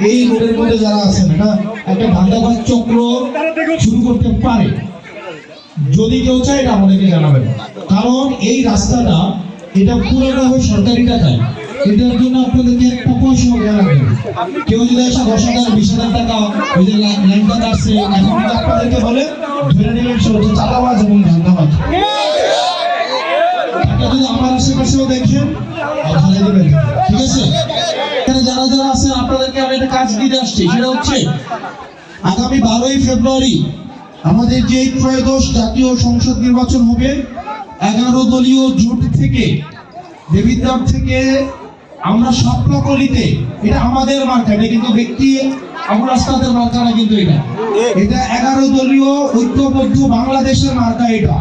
এই রোডের মধ্যে যারা আছেন এটা একটা ধান্দাবাজ চক্র শুরু করতে পারে। যদি কেউ চায়, এটা আমাদেরকে জানাবেন। কারণ এই রাস্তাটা, এটা পুরোটা হয় সরকারি টাকায়। এটার জন্য আপনাদেরকে একটা কেউ যদি এসে দশ হাজার, বিশ হাজার টাকা, ওই যে লাইন- লাইনটা কাটছে এখন আপনাদেরকে বলে, ধরে নেবেন সে হচ্ছে চাঁদাবাজ এবং ধান্দাবাজ যদি আমার আশেপাশেও দেখেন। ঠিক আছে? এখানে যারা যারা আছেন, আপনাদেরকে আমি একটা কাজ দিতে আসছি। সেটা হচ্ছে, আগামী বারোই ফেব্রুয়ারি আমাদের যে ত্রয়োদশ জাতীয় সংসদ নির্বাচন হবে, এগারো দলীয় জোট থেকে দেবিদ্বার থেকে, আমরা স্বপ্নকলিতে, এটা আমাদের মার্কা কিন্তু ব্যক্তি আমরাস্তাদের মার্কা না কিন্তু এটা। এটা এগারো দলীয় ঐক্যবদ্ধ বাংলাদেশের মার্কা এটা।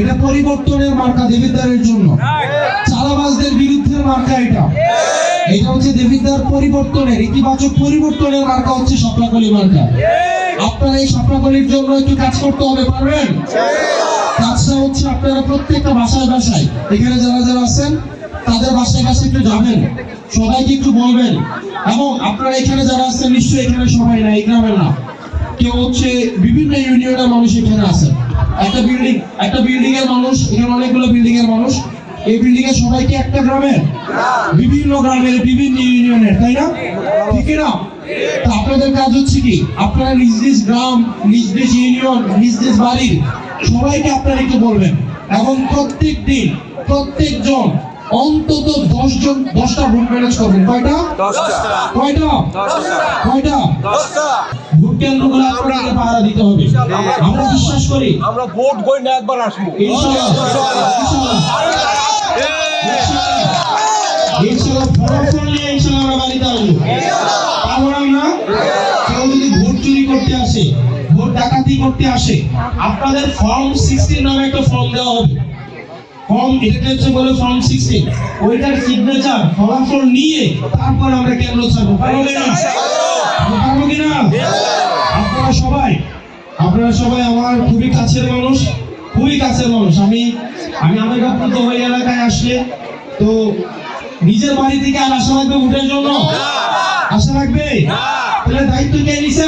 এটা পরিবর্তনের মার্কা দেবিদ্বারের জন্য। চালাবাজদের বিরুদ্ধে মার্কা এটা। এটা হচ্ছে দেবিদ্বার পরিবর্তনের ইতিবাচক পরিবর্তনের মার্কা হচ্ছে স্বপ্নকলি মার্কা। আপনারা এই স্বপ্নকলির জন্য একটু কাজ করতে হবে পারবেন? কাজটা হচ্ছে আপনারা প্রত্যেকটা বাসায় বাসায়। এখানে যারা যারা আছেন তাদের বাসায় কাছে একটু যাবেন, সবাইকে একটু বলবেন। এবং আপনারা এখানে যারা আছেন, নিশ্চয়ই এখানে সবাই না এই গ্রামের না। কেউ হচ্ছে বিভিন্ন ইউনিয়নের মানুষ এখানে আছে একটা বিল্ডিং একটা বিল্ডিং এর মানুষ, এখানে অনেকগুলো বিল্ডিং এর মানুষ। এই বিল্ডিং এর সবাই কি একটা গ্রামের? বিভিন্ন গ্রামের, বিভিন্ন ইউনিয়নের, তাই না? ঠিক না? আপনাদের কাজ হচ্ছে কি? আপনারা নিজ নিজ গ্রাম, নিজ নিজ ইউনিয়ন, নিজ নিজ বাড়ির সবাইকে আপনারা একটু বলবেন। এবং প্রত্যেক দিন প্রত্যেকজন অন্তত দশ জন দশটা ভোট ম্যানেজ করবেন। কয়টা? কয়টা? কয়টা? ভোট কেন্দ্রগুলো আপনাদেরকে পাহারা দিতে হবে। আমরা বিশ্বাস করি। আমরা ভোট বই না একবার আসব। ইনশাআল্লাহ। ফলাফল নিয়ে ইনশাআল্লাহ আমরা বাড়িতে আসব। পারব না কেউ যদি ভোট চুরি করতে আসে ভোট ডাকাতি করতে আসে আপনাদের ফর্ম সিক্সটিন নামে একটা ফর্ম দেওয়া হবে। ফর্ম এটা হচ্ছে বলে ফর্ম সিক্সটিন ওইটার সিগনেচার ফলাফল নিয়ে তারপর আমরা কেন্দ্র ছাড়বো? পারব কিনা? পারব কিনা? আপনারা সবাই আপনারা সবাই আমার খুবই কাছের মানুষ খুবই কাছের মানুষ। আমি আমি আমার তো ওই এলাকায় আসলে তো নিজের বাড়ি থেকে আর আশা লাগবে উঠের জন্য? আশা লাগবে তাহলে দায়িত্ব কে নিছি।